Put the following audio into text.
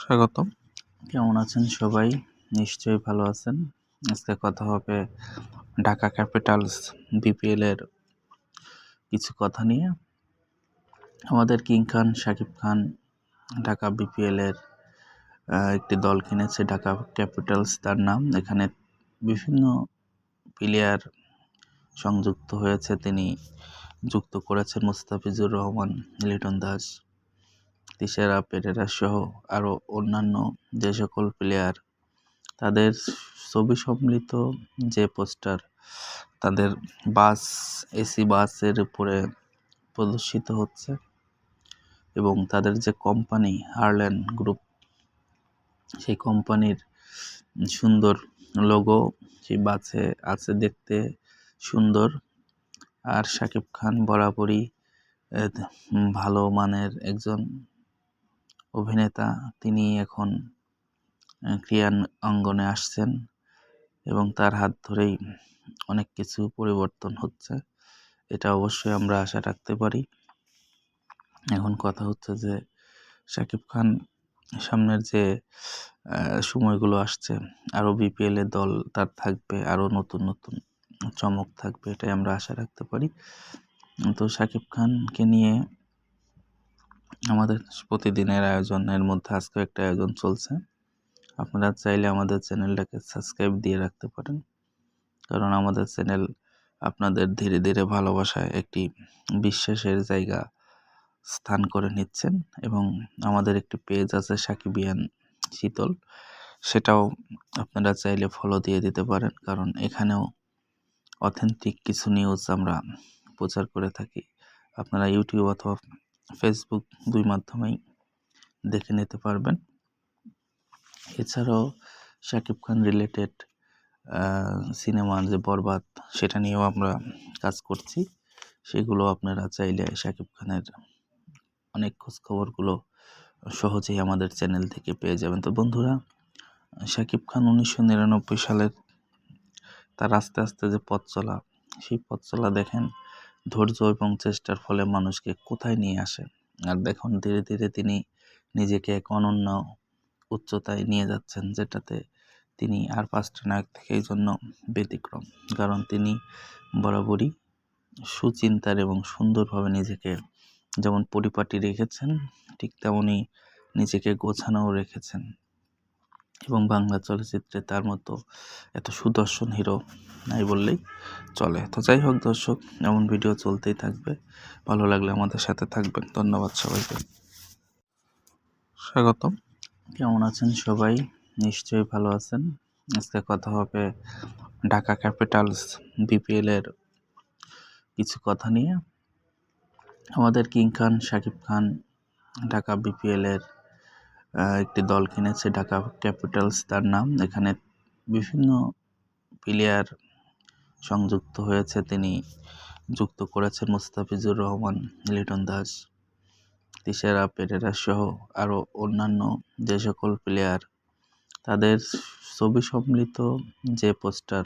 স্বাগতম। কেমন আছেন সবাই? নিশ্চয়ই ভালো আছেন। আজকে কথা হবে ঢাকা ক্যাপিটালস বিপিএল এর কিছু কথা নিয়ে। আমাদের কিং খান, শাকিব খান ঢাকা বিপিএল এর একটি দল কিনেছে, ঢাকা ক্যাপিটালস তার নাম। এখানে বিভিন্ন প্লেয়ার সংযুক্ত হয়েছে। তিনি যুক্ত করেছেন মুস্তাফিজুর রহমান, লিটন দাস তিশারা পেরেরা সহ আরও অন্যান্য যে সকল প্লেয়ার তাদের ছবি সম্মিলিত যে পোস্টার তাদের বাস, এসি বাসের উপরে প্রদর্শিত হচ্ছে এবং তাদের যে কোম্পানি হারল্যান গ্রুপ সেই কোম্পানির সুন্দর লোগো সেই বাসে আছে দেখতে সুন্দর। আর শাকিব খান বরাবরই ভালো মানের একজন অভিনেতা, তিনি এখন ক্রিয়া অঙ্গনে আসছেন এবং তার হাত ধরেই অনেক কিছু পরিবর্তন হচ্ছে। এটা অবশ্যই আমরা আশা রাখতে পারি। এখন কথা হচ্ছে যে, শাকিব খান সামনের যে সময়গুলো আসছে, আরও বিপিএলের দল তার থাকবে, আরও নতুন নতুন চমক থাকবে, এটাই আমরা আশা রাখতে পারি। তো শাকিব খানকে নিয়ে আমাদের প্রতিদিনের আয়োজনের মধ্যে আজকে একটা আয়োজন চলছে। আপনারা চাইলে আমাদের চ্যানেলটাকে সাবস্ক্রাইব দিয়ে রাখতে পারেন। কারণ আমাদের চ্যানেল আপনাদের ধীরে ধীরে ভালোবাসায় একটি বিশ্বাসের জায়গা স্থান করে নিচ্ছেন এবং আমাদের একটি পেজ আছে সাকিবিয়ান শীতল। সেটাও আপনারা চাইলে ফলো দিয়ে দিতে পারেন। কারণ এখানেও অথেন্টিক কিছু নিউজ আমরা প্রচার করে থাকি। আপনারা ইউটিউব অথবা ফেসবুক দুই মাধ্যমেই দেখে নিতে পারবেন। এছাড়াও শাকিব খান রিলেটেড সিনেমার যে বরবাদ, সেটা নিয়েও আমরা কাজ করছি। সেগুলো আপনারা চাইলে শাকিব খানের অনেক খোঁজখবরগুলো সহজেই আমাদের চ্যানেল থেকে পেয়ে যাবেন। তো বন্ধুরা, শাকিব খান উনিশশো নিরানব্বই সালের তার আস্তে আস্তে যে পথ চলা সেই পথ চলা দেখেন ধৈর্য এবং চেষ্টার ফলে মানুষকে কোথায় নিয়ে আসে? আর দেখুন, ধীরে ধীরে তিনি নিজেকে এক অনন্য উচ্চতায় নিয়ে যাচ্ছেন, যেটাতে তিনি আর পাঁচটা নায়ক থেকে এই জন্য ব্যতিক্রম। কারণ তিনি বরাবরই সুচিন্তার এবং সুন্দরভাবে নিজেকে যেমন পরিপাটি রেখেছেন, ঠিক তেমনই নিজেকে গোছানোও রেখেছেন। এবং বাংলা চলচ্চিত্রে তার মতো এত সুদর্শন হিরো নাই বললেই চলে। তো যাই হোক দর্শক, এমন ভিডিও চলতেই থাকবে। ভালো লাগলে আমাদের সাথে থাকবেন। ধন্যবাদ সবাইকে। স্বাগতম। কেমন আছেন সবাই? নিশ্চয়ই ভালো আছেন। আজকে কথা হবে ঢাকা ক্যাপিটালস বিপিএল এর কিছু কথা নিয়ে। আমাদের কিং খান, শাকিব খান ঢাকা বিপিএল এর একটি দল কিনেছে, ঢাকা ক্যাপিটালস তার নাম। এখানে বিভিন্ন প্লেয়ার সংযুক্ত হয়েছে। তিনি যুক্ত করেছেন মুস্তাফিজুর রহমান, লিটন দাস, তিশারা পেরেরা সহ আরও অন্যান্য যে সকল প্লেয়ার তাদের ছবি সম্মিলিত যে পোস্টার